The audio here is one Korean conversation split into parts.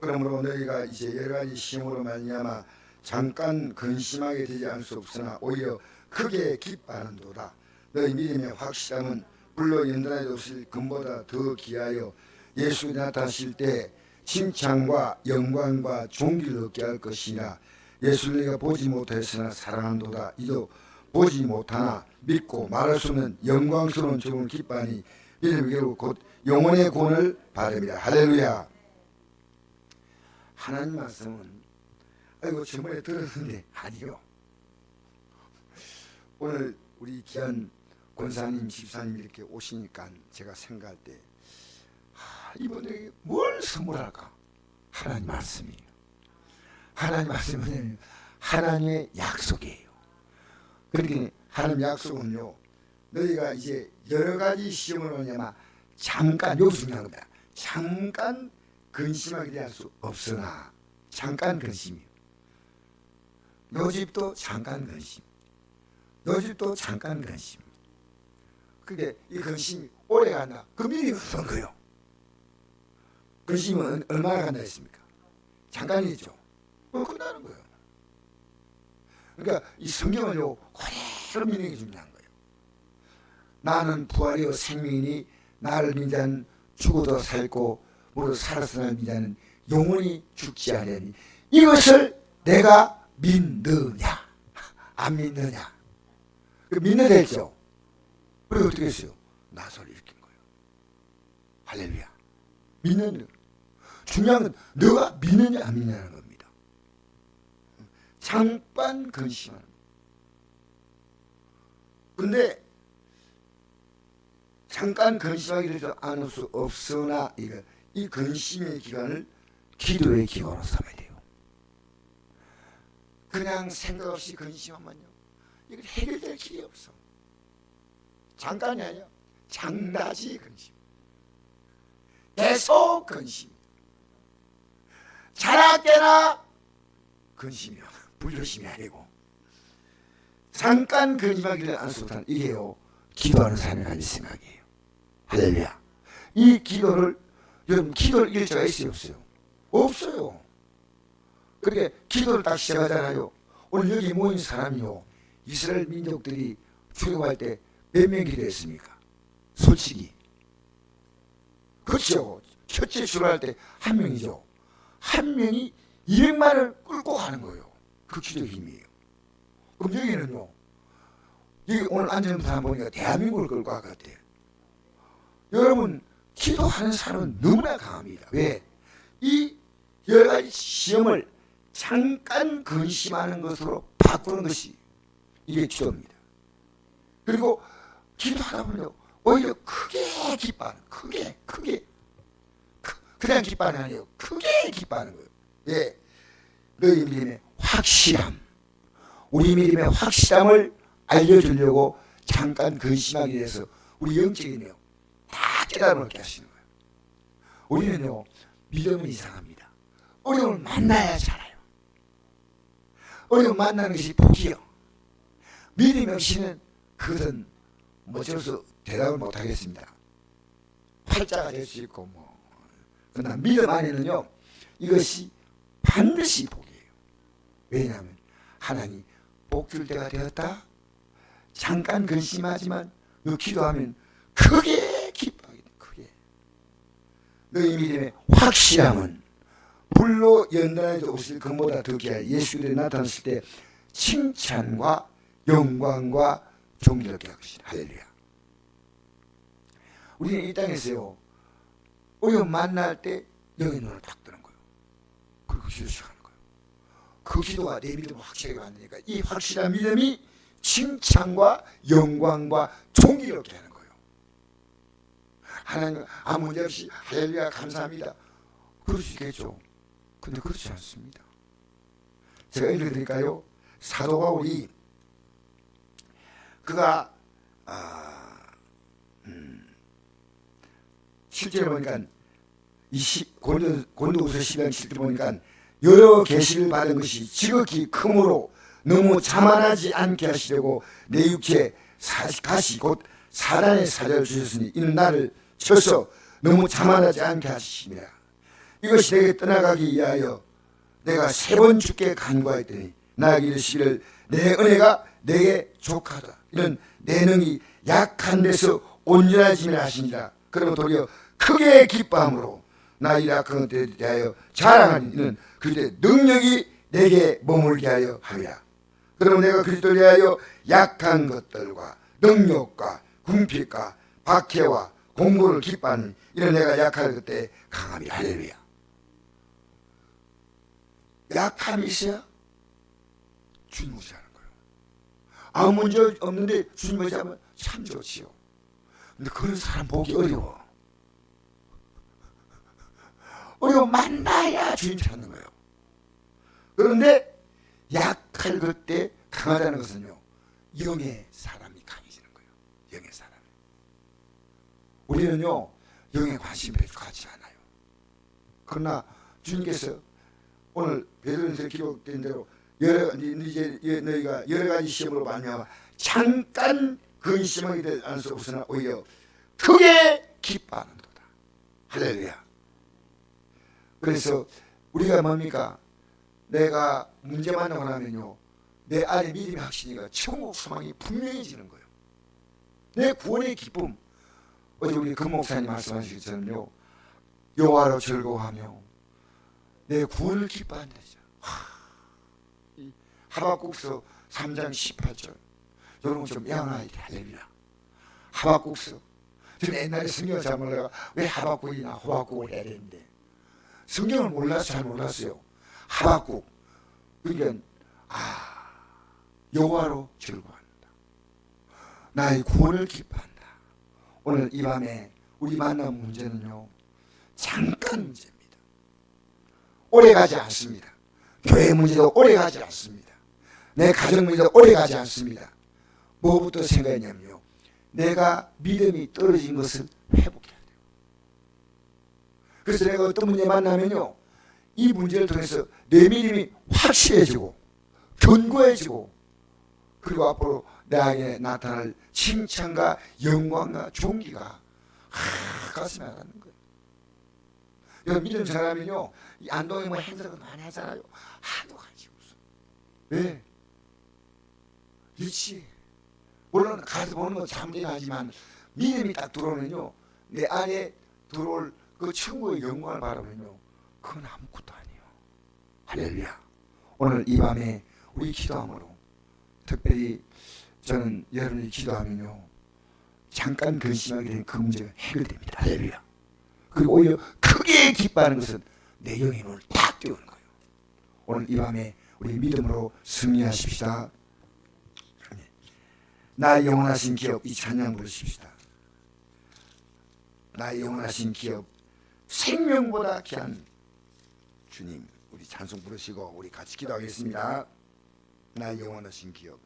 그러므로 너희가 이제 여러 가지 시험으로 말미암아 잠깐 근심하게 되지 않을 수 없으나 오히려 크게 기뻐하는도다. 너희 믿음의 확실함은 불로 연단해 오실 금보다 더 귀하여 예수 나타나실 때 칭찬과 영광과 존귀를 얻게 할 것이라 예수를 내가 보지 못했으나 사랑한도다. 이도 보지 못하나 믿고 말할 수 없는 영광스러운 죽음을 기뻐하니 믿음이 결국 곧 영혼의 구원을 받음이라. 할렐루야 하나님 말씀은 아이고 저번에 들었는데 아니요. 오늘 우리 귀한 권사님 집사님 이렇게 오시니까 제가 생각할 때 하, 이분에게 뭘 선물할까? 하나님 말씀이에요. 하나님 말씀은 하나님의 약속이에요. 그러니까 하나님 약속은요 너희가 이제 여러 가지 시험을 오냐마 잠깐 여기 중요한 겁니다. 잠깐 근심하게 될수 없으나 잠깐 근심이요. 요 집도 잠깐 근심. 요 집도 잠깐 근심. 그게 이 근심이 오래 간다 그 미리 어떤 거요? 근심은 얼마나 간다 했습니까? 잠깐이죠. 뭐 끝나는 거예요. 그러니까 이 성경을 요 그대로 믿는 게 중요한 거예요. 나는 부활이요 생명이니 나를 믿는 죽어도 살고 무릇 살았으나 믿는 자는 영원히 죽지 아니하니 이것을 내가 믿느냐? 안 믿느냐? 그 믿는 됐죠? 그리고 어떻게 했어요? 나서를 일으킨 거예요. 할렐루야. 믿는 거 중요한 건 너가 믿느냐 안 믿느냐는 겁니다. 잠깐 근심하는. 근데 잠깐 되지 않을 수 없으나 이거 이 근심의 기간을 기도의 기간으로 삼아야 돼요. 그냥 생각 없이 근심하면요. 이거 해결될 길이 없어. 잠깐이 아니야. 장다지 근심. 계속 근심. 자나깨나 근심이요. 불조심이 아니고. 잠깐 근심하기를 안수 못하는 이게요. 기도하는 사람이 가진 생각이에요. 할렐루야. 이 기도를 여러분 기도를 잃을 자가 있어요 없어요? 없어요. 그렇게 기도를 딱 시작하잖아요. 오늘 여기 모인 사람이요. 이스라엘 민족들이 출애굽할 때 몇명 기도했습니까? 솔직히. 그렇죠. 첫째 출애할 때 한 명이죠. 한 명이 200만을 끌고 가는 거예요. 그 기도 힘이에요. 그럼 여기는요. 여기 오늘 앉은 사람 보니까 대한민국을 끌고 갈것 같아요. 여러분 기도하는 사람은 너무나 강합니다. 왜? 이 여러 가지 시험을 잠깐 근심하는 것으로 바꾸는 것이 이게 기도입니다. 그리고 기도하다 보면 오히려 크게 기뻐하는 크게 크게 크, 그냥 기뻐하는 게 아니에요. 크게 기뻐하는 거예요. 예, 너희 믿음의 확실함 우리 믿음의 확실함을 알려주려고 잠깐 근심하게 돼서 우리 영적이네요. 다 깨달음을 얻게 하시는 거예요. 우리는요, 믿음은 이상합니다. 어려움을 만나야 살아요. 어려움 만나는 것이 복이요. 믿음이 없이는 그것은 뭐 어쩔 수 대답을 못 하겠습니다. 팔자가 될 수 있고 뭐. 그러나 믿음 안에는요, 이것이 반드시 복이에요. 왜냐하면 하나님 복줄 때가 되었다. 잠깐 근심하지만 너 기도하면. 크게. 너희 믿음의 확실함은 불로 연단해 오실 것보다 더 귀하여 예수들이 나타났을 때 칭찬과 영광과 존귀를 얻게 하시라. 할렐루야. 우리는 이 땅에서요. 어려움 만날 때 영의 눈을 딱 뜨는 거예요. 그리고 시작하는 거예요. 그 기도가 내 믿음을 확실하게 만드니까 이 확실한 믿음이 칭찬과 영광과 존귀를 얻게 하는 거예요. 하나님 아무 문제 없이 할렐루야 감사합니다. 그럴 수 있겠죠. 근데 그렇지 않습니다. 제가 읽어드릴까요? 사도 바울이 그가 아, 음, 실제로 보니까 고린도후서 10장 7절 보니까 여러 계시를 받은 것이 지극히 크므로 너무 자만하지 않게 하시려고 내 육체 가시 곧 사단의 사자를 주셨으니 이는 나를 쳐서 너무 자만하지 않게 하시니라 이것이 내게 떠나가기 위하여 내가 세번 주께 간구하였더니 나에게 이르시기를 내 은혜가 내게 족하다. 이런 내능이 약한 데서 온전해짐을 하시니라 그러면 도리어 크게 기뻐함으로 나이 약한 것에 대하여 자랑하는 그때 능력이 내게 머물게 하여 하리라. 그러면 내가 그리스도를 위하여 약한 것들과 능력과 궁핍과 박해와 공고를 기뻐하는 이런 내가 약할 그때 강함이 할렐루야. 약함이 있어야 주님 의지하는 거예요. 아무 문제 없는데 주님 의지하면 참 좋지요. 근데 그런 사람 보기 어려워. 어려워. 만나야 주님 찾는 거예요. 그런데 약할 그때 강하다는 것은요 영의 사람이 강해지는 거예요. 영의 사람 우리는요 영에 관심이 가지 않아요. 그러나 주님께서 오늘 베드로전서 기록된 대로 여러 이제 너희가 여러 가지 시험으로 말미암아 잠깐 근심하게 되지 수 없으나 오히려 크게 기뻐하는도다. 할렐루야. 그래서 우리가 뭡니까? 내가 문제 만나고 나면요 내 안에 믿음이 확신이가 천국 소망이 분명해지는 거예요. 내 구원의 기쁨 어제 우리 금 목사님 말씀하신 것처럼요. 여호와로 즐거워하며 내 구원을 기뻐한다 하박국서 3장 18절. 여러분 좀 양아야 돼 할렐루야 하박국서. 저는 옛날에 성경을 잘 몰라가 왜 하박국이나 호박국을 해야 되는데. 성경을 몰라서 잘 몰랐어요. 하박국. 그러니까 아 여호와로 즐거워한다. 나의 구원을 기뻐한다 오늘 이 밤에 우리 만남 문제는요 잠깐 문제입니다. 오래 가지 않습니다. 교회 문제도 오래 가지 않습니다. 내 가정 문제도 오래 가지 않습니다. 뭐부터 생각했냐면요 내가 믿음이 떨어진 것을 회복해야 돼요. 그래서 내가 어떤 문제 만나면요 이 문제를 통해서 내 믿음이 확실해지고 견고해지고 그리고 앞으로 나에게 나타날 칭찬과 영광과 존귀가 하, 가슴에 와닿는 거예요. 여러분 믿음 사람이요 이 안동에 뭐 행사가 많이 하잖아요. 하도 같이 웃어. 왜? 그렇지. 물론 가서 보는 건 참되긴 하지만 믿음이 딱 들어오면요 내 안에 들어올 그 천국의 영광을 바라면요 그건 아무것도 아니에요. 할렐루야. 오늘 이 밤에 우리 기도함으로 특별히 저는 여러분이 기도하면요 잠깐 근심하게 된그 문제가 해결됩니다. 할렐루야. 그리고 오히려 크게 기뻐하는 것은 내 영의 눈을 딱 띄우는 거예요. 오늘 이 밤에 우리 믿음으로 승리하십시다. 나의 영원하신 기업 이 찬양 부르십시다. 나의 영원하신 기업 생명보다 귀한 주님 우리 찬송 부르시고 우리 같이 기도하겠습니다. 나의 영원하신 기업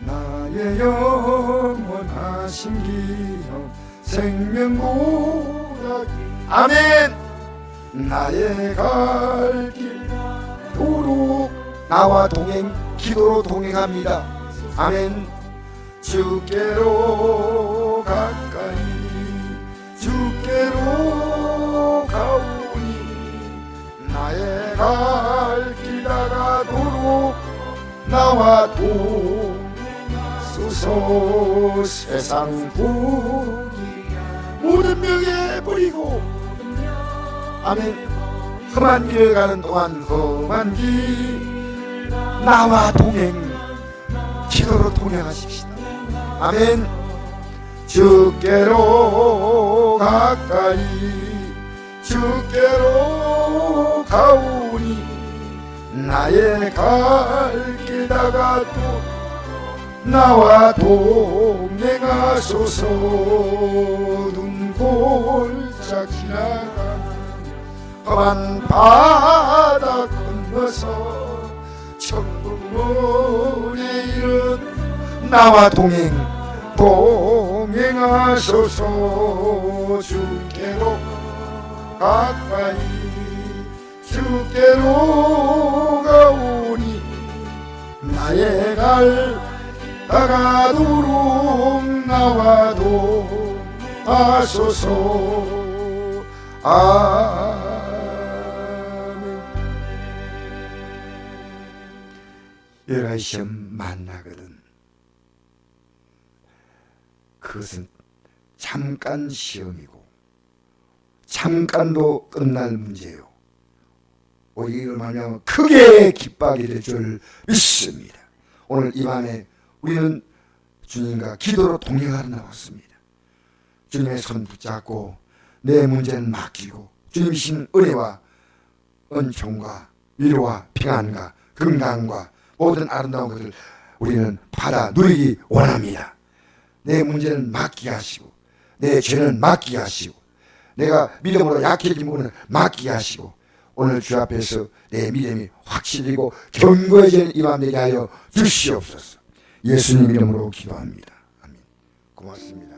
나의 영원하신 기업 생명보다 아멘! 나의 갈길 도로 나와 동행 기도로 동행합니다. 아멘. 주께로 가까이 주께로 가오니 나의 갈길 다가도록 나와 동행소서. 세상 보기 모든 명예 버리고. 아멘. 험한 길 가는 동안 험한 길 나와 동행 기도로 동행하십시다. 아멘. 주께로 가까이 주께로 가오니 나의 갈 길 다가도 나와 동행하소서. 눈 골짝 지나가 험한 바다 건너서 문에 이른 나와 동행 동행하소서. 주께로 가까이 주께로 가오니 나의 갈 다가도록 나와도 하소서. 아 가지 시험 만나거든. 그것은 잠깐 시험이고 잠깐도 끝날 문제요. 오히려 말하면 크게 기뻐하게 될 줄 믿습니다. 오늘 이 밤에 우리는 주님과 기도로 동행하러 나왔습니다. 주님의 손 붙잡고 내 문제는 맡기고 주님이신 은혜와 은총과 위로와 평안과 건강과 모든 아름다운 것을 우리는 받아 누리기 원합니다. 내 문제는 맡기게 하시고 내 죄는 맡기게 하시고 내가 믿음으로 약해진 부분은 맡기게 하시고 오늘 주 앞에서 내 믿음이 확실히고 견고해지는 이맘 되게 하여 주시옵소서 예수님 이름으로 기도합니다. 아멘. 고맙습니다.